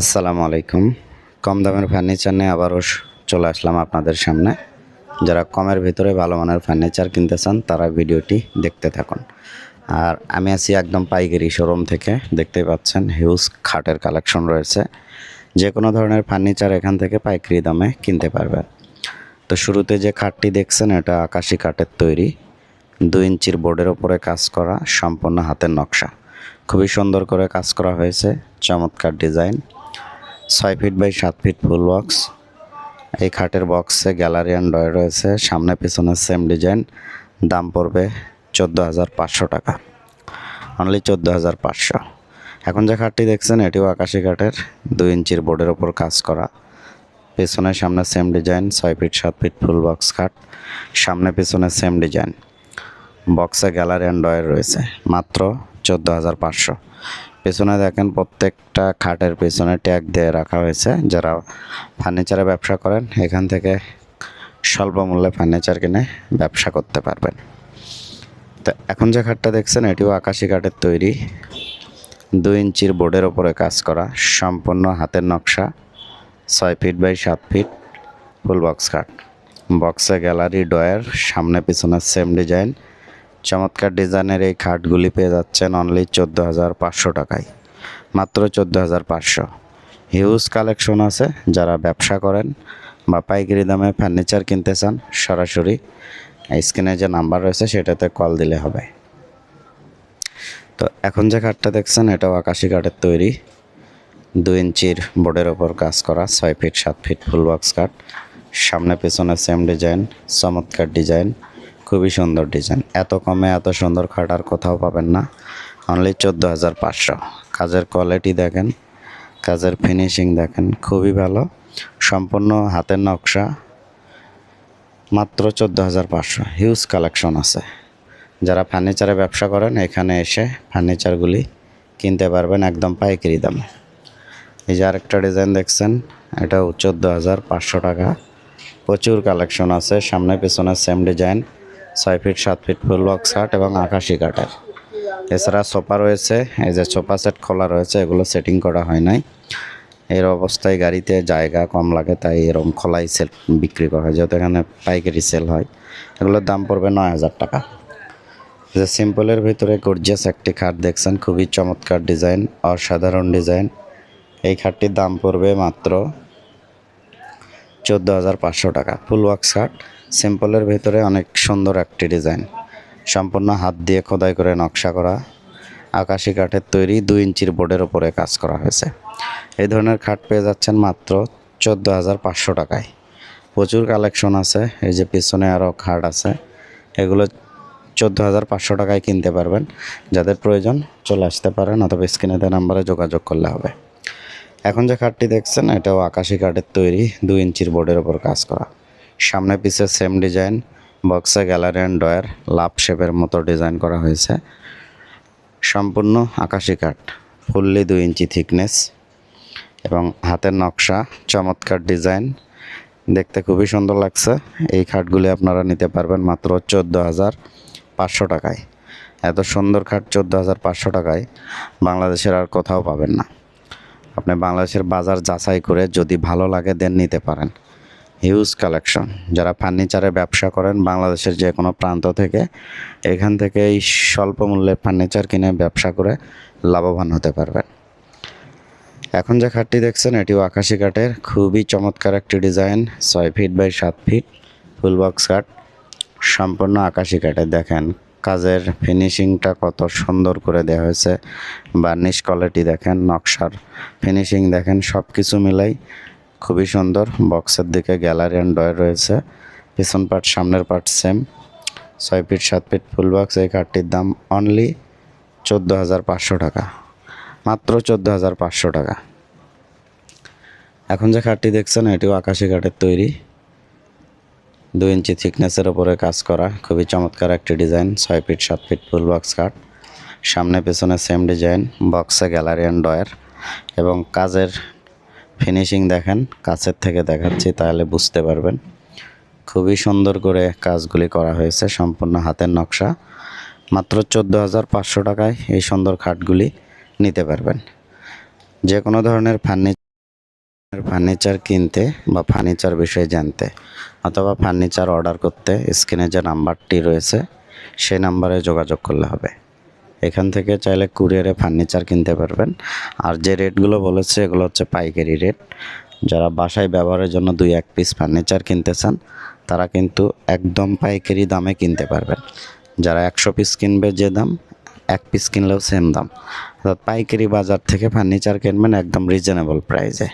আসসালামু আলাইকুম। কম দামের ফার্নিচার নিয়ে আবারও চলে আসলাম আপনাদের সামনে। যারা কমের ভিতরে ভালো মানের ফার্নিচার কিনতে চান, তারা ভিডিওটি দেখতে থাকুন। আর আমি আছি একদম পাইকারি শোরুম থেকে দেখতে পাচ্ছেন হিউজ খাটের কালেকশন রয়েছে। যে কোনো ধরনের ফার্নিচার এখান থেকে পাইকারি দামে কিনতে পারবেন। তো শুরুতে যে খাটটি দেখছেন, এটা আকাশি কাঠের তৈরি। দুই ইঞ্চির বোর্ডের ওপরে কাজ করা, সম্পূর্ণ হাতের নকশা। খুবই সুন্দর করে কাজ করা হয়েছে, চমৎকার ডিজাইন ছয় ফিট বাই সাত ফিট ফুল বক্স এই খাটের বক্সে গ্যালারি অ্যান্ড ডয় রয়েছে। সামনে পিছনে সেম ডিজাইন দাম পড়বে চোদ্দ হাজার পাঁচশো টাকা। অনলি চোদ্দ হাজার পাঁচশো। এখন যে খাটটি দেখছেন, এটিও আকাশি কাঠের। দুই ইঞ্চির বোর্ডের ওপর কাজ করা। পেছনে সামনে সেম ডিজাইন ছয় ফিট সাত ফিট ফুল বক্স খাট। সামনে পিছনে সেম ডিজাইন বক্সে গ্যালারি অ্যান্ড ডয়ের রয়েছে। মাত্র চোদ্দ হাজার পাঁচশো। পেছনে দেখেন প্রত্যেকটা খাটের পেছনে ট্যাগ দিয়ে রাখা হয়েছে। যারা ফার্নিচারে ব্যবসা করেন, এখান থেকে স্বল্প মূল্যে ফার্নিচার কিনে ব্যবসা করতে পারবেন। তো এখন যে খাটটা দেখছেন, এটিও আকাশি কাঠের তৈরি। দুই ইঞ্চির বোর্ডের ওপরে কাজ করা, সম্পূর্ণ হাতের নকশা, ছয় ফিট বাই সাত ফিট ফুল বক্স খাট। বক্সে গ্যালারি ডয়ার সামনে, পিছনে সেম ডিজাইন চমৎকার ডিজাইনের এই খাটগুলি পেয়ে যাচ্ছেন অনলি চোদ্দ হাজার পাঁচশো টাকায়। মাত্র চোদ্দ হাজার পাঁচশো। হিউজ কালেকশন আছে, যারা ব্যবসা করেন বা পাইকারি দামে ফার্নিচার কিনতে চান, সরাসরি স্ক্রিনে যে নাম্বার রয়েছে, সেটাতে কল দিলে হবে। তো এখন যে কাঠটা দেখছেন, এটাও আকাশি কাঠের তৈরি। দুই ইঞ্চির বোর্ডের ওপর কাজ করা, ছয় ফিট সাত ফিট ফুল বক্স কাঠ। সামনে, পেছনে সেম ডিজাইন চমৎকার ডিজাইন খুবই সুন্দর ডিজাইন। এত কমে এত সুন্দর খাট আর কোথাও পাবেন না। অনলি চোদ্দ হাজার পাঁচশো। কাজের কোয়ালিটি দেখেন, কাজের ফিনিশিং দেখেন, খুবই ভালো। সম্পূর্ণ হাতের নকশা। মাত্র চোদ্দ হাজার পাঁচশো। হিউজ কালেকশন আছে। যারা ফার্নিচারে ব্যবসা করেন, এখানে এসে ফার্নিচারগুলি কিনতে পারবেন একদম পাইকারি দামে। এই যে আরেকটা ডিজাইন দেখছেন, এটাও চোদ্দ হাজার পাঁচশো টাকা। প্রচুর কালেকশন আছে, সামনে পেছনে সেম ডিজাইন ছয় ফিট, সাত ফিট ফুল বক্স কাঠ এবং আকাশি কাঠের। এছাড়া সোফা রয়েছে, এই যে সোফা সেট খোলা রয়েছে, এগুলো সেটিং করা হয় নাই। এর অবস্থায় গাড়িতে জায়গা কম লাগে, তাই এরকম খোলাই সেল বিক্রি করা হয়। যেহেতু এখানে পাইকারি সেল হয়, এগুলোর দাম পড়বে নয় হাজার টাকা। যে সিম্পলের ভিতরে গর্জিয়াস একটি খাট দেখছেন, খুবই চমৎকার ডিজাইন, অসাধারণ ডিজাইন। এই খাটটির দাম পড়বে মাত্র চোদ্দ হাজার পাঁচশো টাকা। ফুল ওয়ার্ক খাট সিম্পলের ভেতরে অনেক সুন্দর একটি ডিজাইন। সম্পূর্ণ হাত দিয়ে খোদাই করে নকশা করা। আকাশি কাঠের তৈরি দুই ইঞ্চির বোর্ডের ওপরে কাজ করা হয়েছে। এই ধরনের খাট পেয়ে যাচ্ছেন মাত্র চোদ্দ হাজার পাঁচশো টাকায়। প্রচুর কালেকশন আছে, এই যে পিছনে আরও খাট আছে। এগুলো চোদ্দ হাজার পাঁচশো টাকায় কিনতে পারবেন। যাদের প্রয়োজন চলে আসতে পারেন অথবা স্ক্রিনে দেওয়া নাম্বারে যোগাযোগ করলে হবে। এখন যে খাটটি দেখছেন, এটাও আকাশি কাঠের তৈরি, দুই ইঞ্চির বোর্ডের ওপর কাজ করা। সামনে পিছে সেম ডিজাইন বক্সে গ্যালারি অ্যান্ড ডয়ার লাভ শেপের মতো ডিজাইন করা হয়েছে। সম্পূর্ণ আকাশি কাঠ ফুললি দুই ইঞ্চি থিকনেস এবং হাতের নকশা, চমৎকার ডিজাইন দেখতে খুবই সুন্দর লাগছে। এই খাটগুলি আপনারা নিতে পারবেন মাত্র চোদ্দ হাজার পাঁচশো টাকায়। এত সুন্দর খাট চোদ্দ হাজার পাঁচশো টাকায় বাংলাদেশের আর কোথাও পাবেন না। আপনি বাংলাদেশের বাজার যাচাই করে যদি ভালো লাগে দেন নিতে পারেন। হিউজ কালেকশন যারা ফার্নিচারের ব্যবসা করেন, বাংলাদেশের যে কোনো প্রান্ত থেকে, এখান থেকে এই স্বল্প মূল্যে ফার্নিচার কিনে ব্যবসা করে লাভবান হতে পারবেন। এখন যে খাটটি দেখছেন, এটিও আকাশি কাঠের। খুবই চমৎকার একটি ডিজাইন। ছয় ফিট বাই সাত ফিট ফুল বক্স কাঠ সম্পূর্ণ আকাশি কাঠের, দেখেন। কাজের ফিনিশিংটা কত সুন্দর করে দেওয়া হয়েছে। বার্নিশ কোয়ালিটি দেখেন, নকশার ফিনিশিং দেখেন সব কিছু মিলাই খুবই সুন্দর। বক্সের দিকে গ্যালারি অ্যান্ড ডয়ার রয়েছে। পিছন পার্ট সামনের পার্ট সেম ছয় ফিট সাত ফিট ফুল বক্স এই কাঠটির দাম অনলি চোদ্দ হাজার পাঁচশো টাকা। মাত্র চোদ্দ হাজার পাঁচশো টাকা। এখন যে খাটটি দেখছেন, এটিও আকাশি কাঠের তৈরি। দুই ইঞ্চি থিকনেসের ওপরে কাজ করা, খুবই চমৎকার একটি ডিজাইন, ছয় ফিট, সাত ফিট ফুল বক্স কাঠ। সামনে, পেছনে সেম ডিজাইন, বক্সে গ্যালারি অ্যান্ড ডয়ার এবং কাজের ফিনিশিং দেখেন, কাছের থেকে দেখাচ্ছি তাহলে বুঝতে পারবেন। খুবই সুন্দর করে কাজগুলি করা হয়েছে, সম্পূর্ণ হাতের নকশা। মাত্র চোদ্দ হাজার পাঁচশো টাকায় এই সুন্দর খাটগুলি নিতে পারবেন। যে কোনো ধরনের ফার্নিচার ফার্নিচার কিনতে বা ফার্নিচার বিষয়ে জানতে অথবা ফার্নিচার অর্ডার করতে স্ক্রিনে যে নাম্বারটি রয়েছে, সেই নাম্বারে যোগাযোগ করলে হবে। এখান থেকে চাইলে কুরিয়ারে ফার্নিচার কিনতে পারবেন। আর যে রেটগুলো বলেছে, এগুলো হচ্ছে পাইকারি রেট। যারা বাসায় ব্যবহারের জন্য দুই, এক পিস ফার্নিচার কিনতে চান, তারা কিন্তু একদম পাইকারি দামে কিনতে পারবেন। যারা একশো পিস কিনবে যে দাম, এক পিস কিনলেও সেম দাম। অর্থাৎ পাইকারি বাজার থেকে ফার্নিচার কিনবেন একদম রিজনেবল প্রাইসে